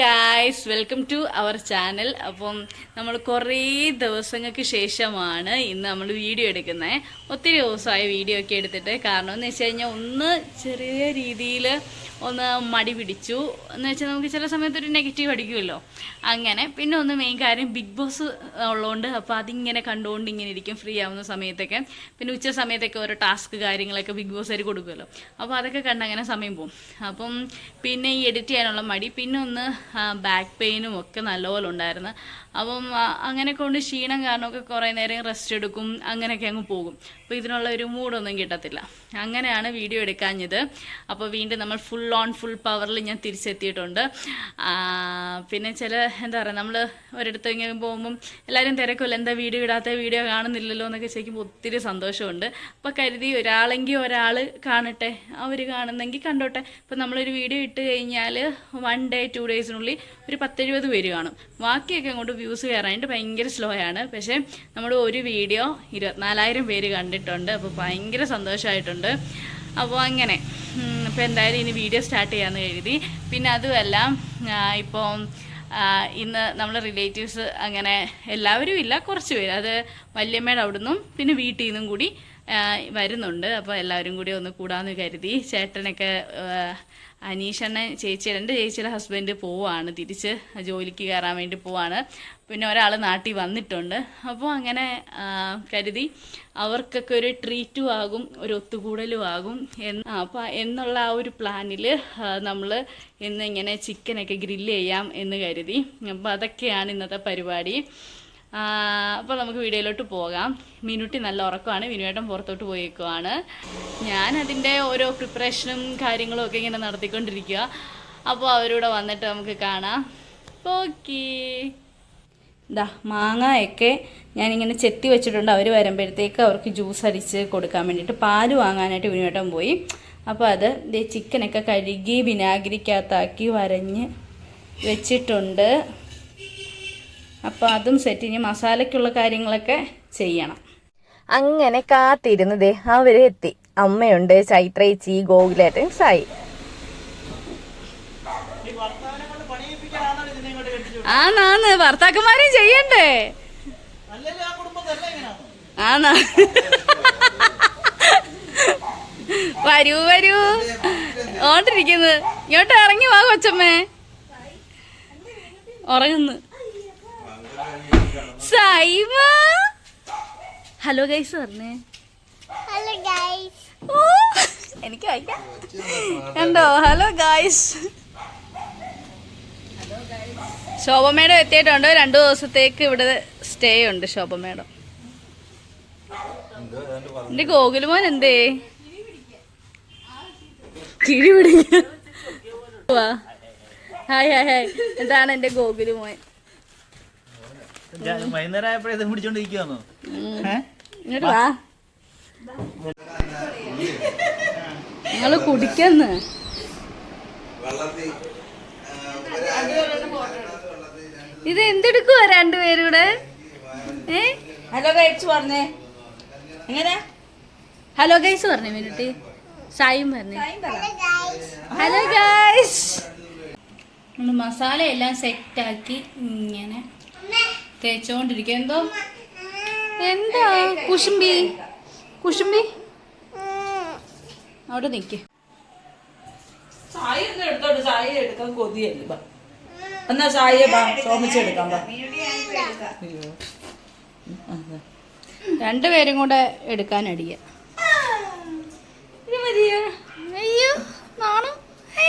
Guys welcome to our channel അപ്പം നമ്മൾ കുറേ ദിവസങ്ങൾക്ക് ശേഷമാണ് ഇന്ന് നമ്മൾ വീഡിയോ എടുക്കുന്നത് ഒത്തിരി ദിവസമായി വീഡിയോ ഒക്കെ എടുത്തിട്ട്. കാരണം എന്ന് വെച്ച് കഴിഞ്ഞാൽ ഒന്ന് ചെറിയ രീതിയിൽ ഒന്ന് മടി പിടിച്ചു. എന്ന് വെച്ചാൽ നമുക്ക് ചില സമയത്ത് ഒരു നെഗറ്റീവ് അടിക്കുമല്ലോ. അങ്ങനെ. പിന്നെ ഒന്ന് മെയിൻ കാര്യം ബിഗ് ബോസ് ഉള്ളതുകൊണ്ട് അപ്പോൾ അതിങ്ങനെ കണ്ടുകൊണ്ട് ഇങ്ങനെ ഇരിക്കും ഫ്രീ ആവുന്ന സമയത്തൊക്കെ. പിന്നെ ഉച്ച സമയത്തൊക്കെ ഓരോ ടാസ്ക് കാര്യങ്ങളൊക്കെ ബിഗ് ബോസ് ആയിട്ട് കൊടുക്കുമല്ലോ. അപ്പോൾ അതൊക്കെ കണ്ട് അങ്ങനെ സമയം പോകും അപ്പം പിന്നെ ഈ എഡിറ്റ് ചെയ്യാനുള്ള മടി. പിന്നെ ഒന്ന് ബാക്ക് പെയിനും ഒക്കെ നല്ലപോലെ ഉണ്ടായിരുന്നു. അപ്പം അങ്ങനെ കൊണ്ട് ക്ഷീണം കാരണമൊക്കെ കുറേ നേരം റെസ്റ്റ് എടുക്കും അങ്ങനെയൊക്കെ അങ്ങ് പോകും. അപ്പോൾ ഇതിനുള്ള ഒരു മൂഡൊന്നും കിട്ടത്തില്ല. അങ്ങനെയാണ് വീഡിയോ എടുക്കാഞ്ഞത്. അപ്പോൾ വീണ്ടും നമ്മൾ ഫുൾ ഓൺ ഫുൾ പവറിൽ ഞാൻ തിരിച്ചെത്തിയിട്ടുണ്ട്. പിന്നെ ചില എന്താ പറയുക നമ്മൾ ഒരിടത്ത് ഇങ്ങനെ പോകുമ്പം എല്ലാവരും തിരക്കുമല്ലോ എന്താ വീഡിയോ ഇടാത്ത വീഡിയോ കാണുന്നില്ലല്ലോ എന്നൊക്കെ ചോദിക്കുമ്പോൾ ഒത്തിരി സന്തോഷമുണ്ട്. അപ്പോൾ കരുതി ഒരാളെങ്കിൽ ഒരാൾ കാണട്ടെ അവർ കാണുന്നെങ്കിൽ കണ്ടോട്ടെ. ഇപ്പം നമ്മളൊരു വീഡിയോ ഇട്ട് കഴിഞ്ഞാൽ വൺ ഡേ ടു ഡേയ്സിനുള്ളിൽ ഒരു പത്തെഴുപത് പേര് കാണും. ബാക്കിയൊക്കെ അങ്ങോട്ട് വ്യൂസ് കയറാനായിട്ട് ഭയങ്കര സ്ലോ ആണ്. പക്ഷേ നമ്മുടെ ഒരു വീഡിയോ ഇരുപത്തിനാലായിരം പേര് കണ്ടിട്ടുണ്ട്. അപ്പോൾ ഭയങ്കര സന്തോഷമായിട്ടുണ്ട്. അപ്പോൾ അങ്ങനെ. അപ്പോൾ എന്തായാലും ഇനി വീഡിയോ സ്റ്റാർട്ട് ചെയ്യാമെന്ന് കരുതി. പിന്നെ അതുമല്ല ഇപ്പോൾ ഇന്ന് നമ്മളെ റിലേറ്റീവ്സ് അങ്ങനെ എല്ലാവരും ഇല്ല കുറച്ച് പേര്. അത് വല്യമ്മയുടെ അവിടുന്നും പിന്നെ വീട്ടിൽ നിന്നും കൂടി വരുന്നുണ്ട്. അപ്പോൾ എല്ലാവരും കൂടി ഒന്ന് കൂടാമെന്ന് കരുതി. ചേട്ടനൊക്കെ ആ, അനീഷണ്ണൻ ചേച്ചി രണ്ട് ചേച്ചിയുടെ ഹസ്ബൻഡ് പോവാണ് തിരിച്ച് ജോലിക്ക് കയറാൻ വേണ്ടി പോവാണ്. പിന്നെ ഒരാൾ നാട്ടിൽ വന്നിട്ടുണ്ട്. അപ്പോൾ അങ്ങനെ കരുതി അവർക്കൊക്കെ ഒരു ട്രീറ്റും ആകും ഒരു ഒത്തുകൂടലും ആകും എന്ന്. അപ്പം അപ്പോൾ എന്നുള്ള ആ ഒരു പ്ലാനിൽ നമ്മൾ ഇന്ന് ഇങ്ങനെ ചിക്കനൊക്കെ ഗ്രില്ല് ചെയ്യാം എന്ന് കരുതി. അപ്പോൾ അതൊക്കെയാണ് ഇന്നത്തെ പരിപാടി. അപ്പോൾ നമുക്ക് വീഡിയോയിലോട്ട് പോകാം. മിനുട്ടി നല്ല ഉറക്കമാണ്. മിനുവേട്ടൻ പുറത്തോട്ട് പോയേക്കുവാണ്. ഞാൻ അതിന്റെ ഓരോ പ്രിപ്പറേഷനും കാര്യങ്ങളും ഒക്കെ ഇങ്ങനെ നടത്തിക്കൊണ്ടിരിക്കുക അപ്പോൾ അവരൂടെ വന്നിട്ട് നമുക്ക് കാണാം. ഓക്കേ ഇതാ മാങ്ങയൊക്കെ ഞാനിങ്ങനെ ചെത്തി വെച്ചിട്ടുണ്ട്. അവർ വരുമ്പോഴത്തേക്ക് അവർക്ക് ജ്യൂസ് അടിച്ച് കൊടുക്കാൻ വേണ്ടിയിട്ട് പാൽ വാങ്ങാനായിട്ട് വിനുവേട്ടൻ പോയി. അപ്പോൾ അത് ചിക്കനൊക്കെ കഴുകി വിനാഗിരിക്കകത്താക്കി വരഞ്ഞ് വെച്ചിട്ടുണ്ട്. അപ്പോൾ അതും സെറ്റ് ഇനി മസാലയ്ക്കുള്ള കാര്യങ്ങളൊക്കെ ചെയ്യണം. അങ്ങനെ കാത്തിരുന്നതേ അവർ എത്തി. അമ്മയുണ്ട് ചൈത്രേച്ചി ഗോകുലേട്ടൻ സായി. ആന്നാന്ന് ഭർത്താക്കന്മാരും ചെയ്യണ്ടേ? ആന്നാ. വരൂ വരൂ. ഓണ്ടിരിക്കുന്നത് ഇങ്ങോട്ട് ഇറങ്ങി വാ കൊച്ചമ്മേ. ഉറങ്ങുന്നു. സൈമ? ഹലോ ഗൈസ് പറഞ്ഞേ. ഹലോ ഗൈസ് ഓ, എനിക്ക് വയ്ക്കാം കണ്ടോ? ഹലോ ഗൈസ് ശോഭ മേഡം എത്തിയിട്ടുണ്ട്. രണ്ടു ദിവസത്തേക്ക് ഇവിടെ സ്റ്റേ ഉണ്ട് ശോഭ മേഡം എന്റെ ഗോകുലുമോൻ എന്തേ? കിഴി പിടിക്കുക ഹായ് ഹായ് ഹായ് എന്താണ് എന്റെ ഗോകുലുമോൻ വൈകുന്നേരം ആയപ്പോഴേ ഇത് പിടിച്ചോണ്ടിരിക്കുവാന്നോ നിങ്ങൾ കുടിക്കന്ന്. ഇത് എന്തെടുക്കുവാ രണ്ടുപേരൂടെ ഏ? ഹലോ ഗൈസ് പറഞ്ഞേ. എങ്ങനെ? ഹലോ ഗൈസ് പറഞ്ഞേ മിനിറ്റ് സായും പറഞ്ഞേ. ഹലോ ഗൈസ് ഹലോ ഗൈസ് നമ്മൾ മസാല എല്ലാം സെറ്റാക്കി ഇങ്ങനെ തേച്ചോണ്ടിരിക്കുക എന്തോ? എന്താ? കുശുംബി. കുശുംബി. അവിടെ എടുത്തോട്ട് സായി എടുക്കാൻ കൊതിയല്ലേ ബാ. എന്നാ. രണ്ടുപേരും കൂടെ എടുക്കാൻ അടിയ. അയ്യോ നാണം. ഏ,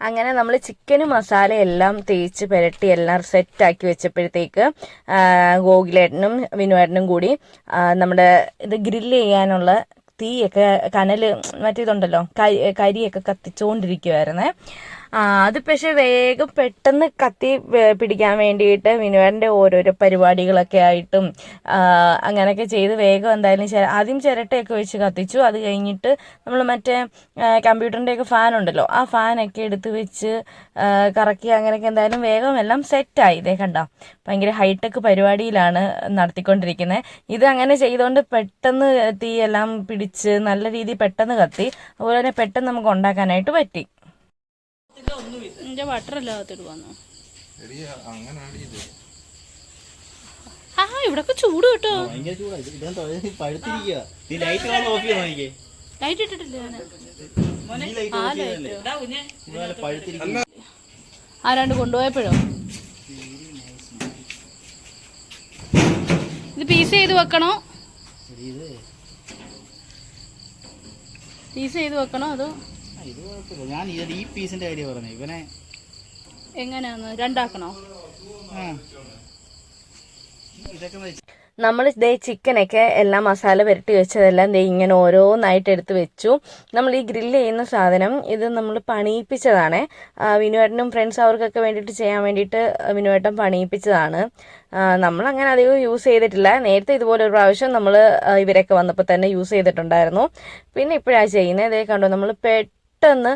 അങ്ങനെ നമ്മൾ ചിക്കന് മസാല എല്ലാം തേച്ച് പുരട്ടി എല്ലാം സെറ്റാക്കി വെച്ചപ്പോഴത്തേക്ക് ആ, ഗോകുലേട്ടനും വിനുവേട്ടനും കൂടി നമ്മുടെ ഇത് ഗ്രില്ല് ചെയ്യാനുള്ള തീയൊക്കെ കനൽ മറ്റേതുണ്ടല്ലോ കരി കരിയൊക്കെ കത്തിച്ചുകൊണ്ടിരിക്കുവായിരുന്നേ അത് പക്ഷെ വേഗം പെട്ടെന്ന് കത്തി പിടിക്കാൻ വേണ്ടിയിട്ട് വിനുവറിന്റെ ഓരോരോ പരിപാടികളൊക്കെ ആയിട്ടും അങ്ങനെയൊക്കെ ചെയ്ത് വേഗം എന്തായാലും ആദ്യം ചിരട്ടയൊക്കെ വെച്ച് കത്തിച്ചു. അത് കഴിഞ്ഞിട്ട് നമ്മൾ മറ്റേ കമ്പ്യൂട്ടറിന്റെയൊക്കെ ഫാൻ ഉണ്ടല്ലോ ആ ഫാനൊക്കെ എടുത്ത് വെച്ച് കറക്കി അങ്ങനെയൊക്കെ എന്തായാലും വേഗം എല്ലാം സെറ്റായി ഇതേ കണ്ട? ഭയങ്കര ഹൈടെക് പരിപാടിയിലാണ് നടത്തിക്കൊണ്ടിരിക്കുന്നത് ഇത് അങ്ങനെ ചെയ്തുകൊണ്ട് പെട്ടെന്ന് തീയെല്ലാം പിടിച്ച് നല്ല രീതിയിൽ പെട്ടെന്ന് കത്തി. അതുപോലെ തന്നെ പെട്ടെന്ന് നമുക്ക് ഉണ്ടാക്കാനായിട്ട് പറ്റി. എന്റെ ബട്ടർ അല്ലാത്തിട്ട് വന്നു ആ ഇവിടൊക്കെ ചൂട് കേട്ടോ. ലൈറ്റ് ഇട്ടിട്ടില്ല ആരാണ്ട് കൊണ്ടുപോയപ്പോഴോ? ഇത് പീസ് ചെയ്ത് വെക്കണോ? പീസ് ചെയ്ത് വെക്കണോ അതോ? ഇത് കുഴപ്പമില്ല. ഞാൻ ഇത് ഈ പീസിന്റെ കാര്യം പറഞ്ഞു. ഇവനെ എങ്ങനെയാന്ന്? രണ്ടാക്കണോ? ആ. ഇതൊക്കെ വെച്ച് നമ്മൾ ഇതേ ചിക്കനൊക്കെ എല്ലാം മസാല പുരട്ടി വെച്ചതെല്ലാം ദേ ഇങ്ങനെ ഓരോന്നായിട്ട് എടുത്ത് വെച്ചു. നമ്മൾ ഈ ഗ്രില്ല് ചെയ്യുന്ന സാധനം ഇത് നമ്മൾ പണിയിപ്പിച്ചതാണ്. വിനുവേട്ടനും ഫ്രണ്ട്സ് അവർക്കൊക്കെ വേണ്ടിയിട്ട് ചെയ്യാൻ വേണ്ടിയിട്ട് വിനുവേട്ടൻ പണിയിപ്പിച്ചതാണ്. നമ്മൾ അങ്ങനെ അധികം യൂസ് ചെയ്തിട്ടില്ല. നേരത്തെ ഇതുപോലെ ഒരു പ്രാവശ്യം നമ്മൾ ഇവരൊക്കെ വന്നപ്പോൾ തന്നെ യൂസ് ചെയ്തിട്ടുണ്ടായിരുന്നു. പിന്നെ ഇപ്പോഴാണ് ചെയ്യുന്നത് ഇതേ കണ്ടോ നമ്മൾ പെട്ടെന്ന്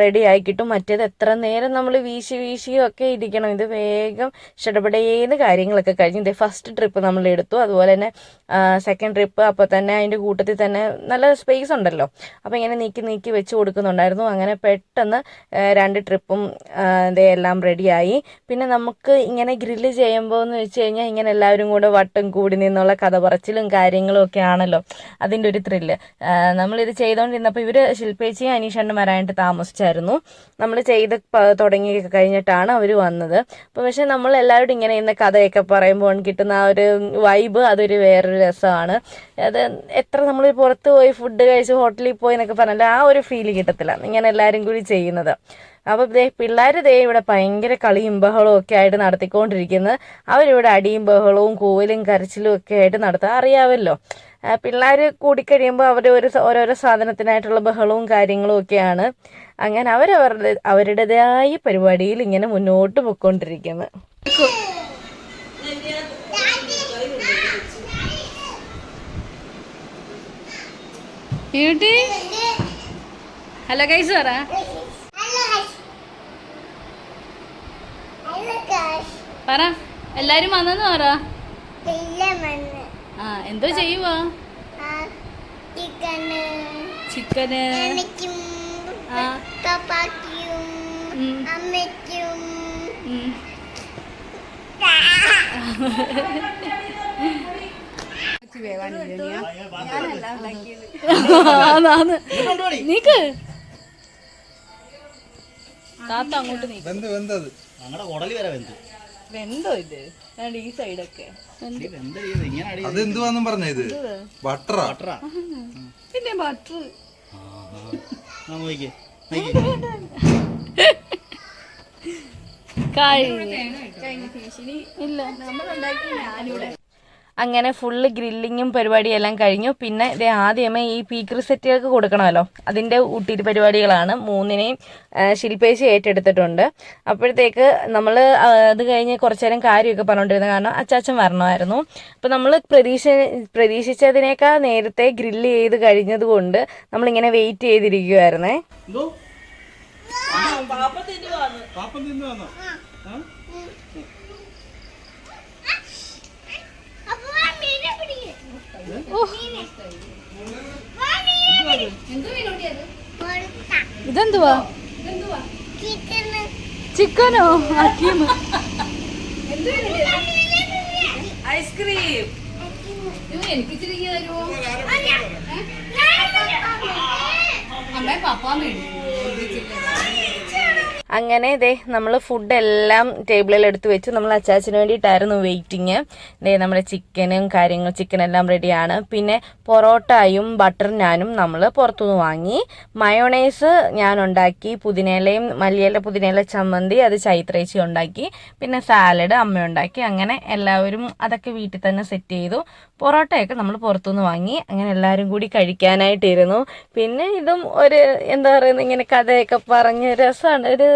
റെഡി ആയി കിട്ടും. മറ്റേത് എത്ര നേരം നമ്മൾ വീശി വീശിയും ഒക്കെ ഇരിക്കണം. ഇത് വേഗം ഇഷ്ടപ്പെടേന്ന് കാര്യങ്ങളൊക്കെ കഴിഞ്ഞു ഇത് ഫസ്റ്റ് ട്രിപ്പ് നമ്മൾ എടുത്തു. അതുപോലെ തന്നെ സെക്കൻഡ് ട്രിപ്പ് അപ്പോൾ തന്നെ അതിന്റെ കൂട്ടത്തിൽ തന്നെ നല്ല സ്പേസ് ഉണ്ടല്ലോ. അപ്പോൾ ഇങ്ങനെ നീക്കി നീക്കി വെച്ച് കൊടുക്കുന്നുണ്ടായിരുന്നു. അങ്ങനെ പെട്ടെന്ന് രണ്ട് ട്രിപ്പും എല്ലാം റെഡിയായി പിന്നെ നമുക്ക് ഇങ്ങനെ ഗ്രില്ല് ചെയ്യുമ്പോൾ എന്ന് വെച്ച് കഴിഞ്ഞാൽ ഇങ്ങനെ എല്ലാവരും കൂടെ വട്ടം കൂടി നിന്നുള്ള കഥ പറച്ചിലും കാര്യങ്ങളും ഒക്കെ ആണല്ലോ. അതിന്റെ ഒരു ത്രില്ല് നമ്മളിത് ചെയ്തുകൊണ്ടിരുന്നപ്പോൾ ഇവർ ശില്പേച്ചിയും അനീഷണ്ണും വരാനായിട്ട് താമസിച്ചായിരുന്നു. നമ്മൾ ചെയ്ത് തുടങ്ങി കഴിഞ്ഞിട്ടാണ് അവർ വന്നത്. അപ്പോൾ പക്ഷേ നമ്മൾ എല്ലാവരും ഇങ്ങനെ ഇന്ന് കഥയൊക്കെ പറയുമ്പോൾ കിട്ടുന്ന ആ ഒരു വൈബ് അതൊരു വേറൊരു രസമാണ്. അത് എത്ര നമ്മൾ പുറത്ത് പോയി ഫുഡ് കഴിച്ച് ഹോട്ടലിൽ പോയി എന്നൊക്കെ പറഞ്ഞാൽ ആ ഒരു ഫീൽ കിട്ടത്തില്ല. ഇങ്ങനെ എല്ലാവരും കൂടി ചെയ്യുന്നത്. അപ്പോൾ ദേ പിള്ളേർ ദേ ഇവിടെ ഭയങ്കര കളിയും ബഹളവും ഒക്കെ ആയിട്ട് നടത്തിക്കൊണ്ടിരിക്കുന്നത് അവരിവിടെ അടിയും ബഹളവും കൂവലും കരച്ചിലും ഒക്കെ ആയിട്ട് നടത്തുക അറിയാമല്ലോ പിള്ളേർ കൂടിക്കഴിയുമ്പോൾ അവർ ഒരു ഓരോരോ സാധനത്തിനായിട്ടുള്ള ബഹളവും കാര്യങ്ങളും ഒക്കെയാണ്. അങ്ങനെ അവരവരുടെ അവരുടേതായ പരിപാടിയിൽ ഇങ്ങനെ മുന്നോട്ട് പോയിക്കൊണ്ടിരിക്കുന്നു ഹലോ ഗൈസ് പറ. Hello guys. പറ. എല്ലാരും വന്നെന്ന് പറ. ആ എന്തോ ചെയ്യുവാ? ചിക്കന്. നീക്ക്. താത്ത അങ്ങോട്ട് നീക്ക്. വെന്ത് വെന്തത് ഞങ്ങളുടെ ഉടലി വരെ വെന്ത്. വെന്തോ ഇത്? രണ്ട് ഈ സൈഡൊക്കെ? പറഞ്ഞ ഇത്? ബട്ടറാ. ബട്ടറാ. പിന്നെ ബട്ടർ കഴിഞ്ഞു ഇല്ല. നമ്മളുണ്ടാക്കി ഞാനിവിടെ. അങ്ങനെ ഫുള്ള് ഗ്രില്ലിങ്ങും പരിപാടിയും എല്ലാം കഴിഞ്ഞു. പിന്നെ ഇത് ആദ്യമേ ഈ പീക്കർ സെറ്റുകൾക്ക് കൊടുക്കണമല്ലോ. അതിന്റെ ഊട്ടിരി പരിപാടികളാണ്. മൂന്നിനെയും ശില്പേശി ഏറ്റെടുത്തിട്ടുണ്ട്. അപ്പോഴത്തേക്ക് നമ്മൾ അത് കഴിഞ്ഞ് കുറച്ചു നേരം കാര്യമൊക്കെ പറഞ്ഞുകൊണ്ടിരുന്നത് കാരണം അച്ചാച്ചൻ വരണമായിരുന്നു. അപ്പോൾ നമ്മൾ പ്രതീക്ഷ പ്രതീക്ഷിച്ചതിനേക്കാൾ നേരത്തെ ഗ്രില്ല് ചെയ്ത് കഴിഞ്ഞത് കൊണ്ട് നമ്മളിങ്ങനെ വെയിറ്റ് ചെയ്തിരിക്കുമായിരുന്നേ പാപ്പ പാപ്പത്തിന്റെ വന്നു പാപ്പം തിന്നു വന്നോ അപ്പൊ വാ മീനെ പിടിക്ക്. പൊറോട്ട. ഇതെന്തുവാ? ചിക്കന്. ചിക്കനോ അക്കീമ് ഐസ്ക്രീം എനിക്ക് തരുമോ അമ്മ പപ്പാ മേടിച്ചു. അങ്ങനെ ഇതേ നമ്മൾ ഫുഡ് എല്ലാം ടേബിളിൽ എടുത്ത് വെച്ചു. നമ്മൾ അച്ചാച്ചന് വേണ്ടിയിട്ടായിരുന്നു വെയിറ്റിങ് ഇതേ നമ്മുടെ ചിക്കനും കാര്യങ്ങൾ ചിക്കനെല്ലാം റെഡിയാണ് പിന്നെ പൊറോട്ടയും ബട്ടർ നാനും നമ്മൾ പുറത്തുനിന്ന് വാങ്ങി. മയോണൈസ് ഞാൻ ഉണ്ടാക്കി. പുതിനയിലയും മല്ലിയില പുതിനയില ചമ്മന്തി അത് ചൈത്രേച്ചി ഉണ്ടാക്കി. പിന്നെ സാലഡ് അമ്മ ഉണ്ടാക്കി. അങ്ങനെ എല്ലാവരും അതൊക്കെ വീട്ടിൽ തന്നെ സെറ്റ് ചെയ്തു. പൊറോട്ടയൊക്കെ നമ്മൾ പുറത്തുനിന്ന് വാങ്ങി. അങ്ങനെ എല്ലാവരും കൂടി കഴിക്കാനായിട്ടിരുന്നു. പിന്നെ ഇതും ഒരു എന്താ പറയുന്നത് ഇങ്ങനെ കഥയൊക്കെ പറഞ്ഞ് രസമാണ്. ഒരു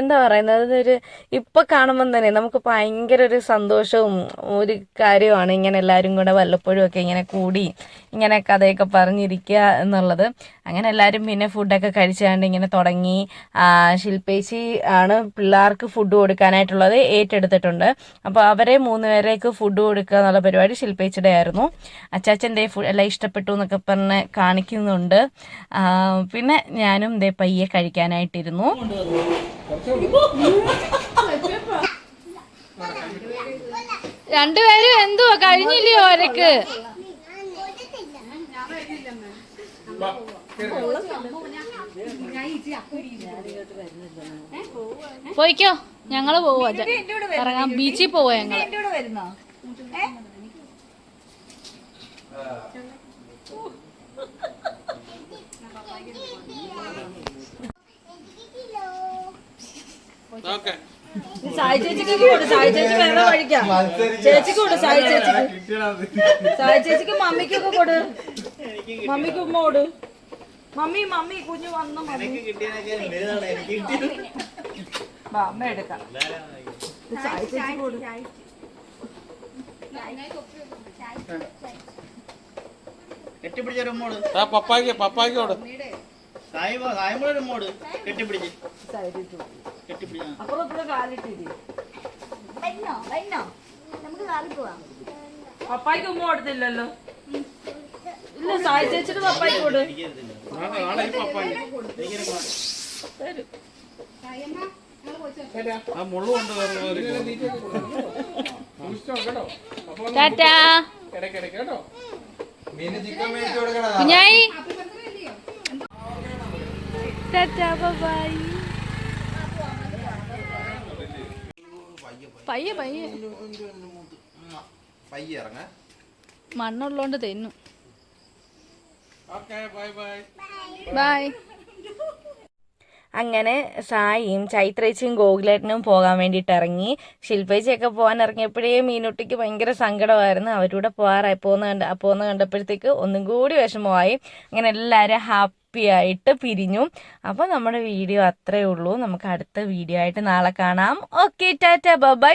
എന്താ പറയുന്നത്? അതൊരു ഇപ്പം കാണുമ്പോൾ തന്നെ നമുക്ക് ഭയങ്കര ഒരു സന്തോഷവും ഒരു കാര്യമാണ് ഇങ്ങനെ എല്ലാവരും കൂടെ വല്ലപ്പോഴും ഒക്കെ ഇങ്ങനെ കൂടി ഇങ്ങനെ കഥയൊക്കെ പറഞ്ഞിരിക്കുക എന്നുള്ളത്. അങ്ങനെ എല്ലാവരും പിന്നെ ഫുഡൊക്കെ കഴിച്ചാണ്ട് ഇങ്ങനെ തുടങ്ങി. ശില്പേശി ആണ് പിള്ളേർക്ക് ഫുഡ് കൊടുക്കാനായിട്ടുള്ളത് ഏറ്റെടുത്തിട്ടുണ്ട്. അപ്പോൾ അവരെ മൂന്ന് പേരേക്ക് ഫുഡ് കൊടുക്കുക എന്നുള്ള പരിപാടി ശില്പേച്ചിയുടെ ആയിരുന്നു. അച്ചാച്ചന്റെ ഫുഡ് എല്ലാം ഇഷ്ടപ്പെട്ടു എന്നൊക്കെ പറഞ്ഞ് കാണിക്കുന്നുണ്ട്. പിന്നെ ഞാനും ദേ പയ്യെ കഴിക്കാനായിട്ടിരുന്നു. രണ്ടുപേരും എന്തുവാ? കഴിഞ്ഞില്ലയോ ഒരക്ക്? പോയിക്കോ. ഞങ്ങൾ പോവാ ഇറങ്ങാം. ബീച്ചിൽ പോവാ ഞങ്ങൾ. സായി ചേച്ചിക്ക് കൂട് സായി ചേച്ചി വേറെ വഴിക്കാം. ചേച്ചിക്ക് കൂട് സായി ചേച്ചിക്ക്. സായി ചേച്ചിക്ക് മമ്മിക്കൊക്കെ കൊടു. മമ്മിക്ക് ഉമ്മ കൊടു. മമ്മി മമ്മി കുഞ്ഞു വന്ന മമ്മി. അമ്മ എടുക്കാം. സായി ചേച്ചി കൊടു. കെട്ടിപ്പിടിച്ചൊരു ഉമ്മോട് പപ്പായ്ക്ക് പപ്പായ്ക്കോട് ഉമ്മോട് കെട്ടിപ്പിടിച്ച്. പപ്പായ്ക്ക് ഉമ്മ കൊടുത്തില്ലല്ലോ? ഇല്ല സായി ചേച്ചിട്ട് പപ്പായ്ക്ക് കൊടു. ടാറ്റാ. കുഞ്ഞായി. Tata bye. പയ്യെ പയ്യെ. പയ്യെ ഇറങ്ങ. മണ്ണുള്ളോണ്ട് തെന്നു. Okay bye bye. ബൈ. അങ്ങനെ സായിയും ചൈത്രേച്ചിയും ഗോകുലേട്ടനും പോകാൻ വേണ്ടിയിട്ട് ഇറങ്ങി. ശില്പേച്ചിയൊക്കെ പോകാൻ ഇറങ്ങിയപ്പോഴേ മീനുട്ടിക്ക് ഭയങ്കര സങ്കടമായിരുന്നു. അവരൂടെ പോകാറായി. പോകുന്ന കണ്ട പോകുന്ന കണ്ടപ്പോഴത്തേക്ക് ഒന്നും കൂടി വിഷമമായി. അങ്ങനെ എല്ലാവരും ഹാപ്പി ആയിട്ട് പിരിഞ്ഞു. അപ്പോൾ നമ്മുടെ വീഡിയോ അത്രയേ ഉള്ളൂ. നമുക്ക് അടുത്ത വീഡിയോ ആയിട്ട് നാളെ കാണാം. ഓക്കെ ടാറ്റ. ബൈ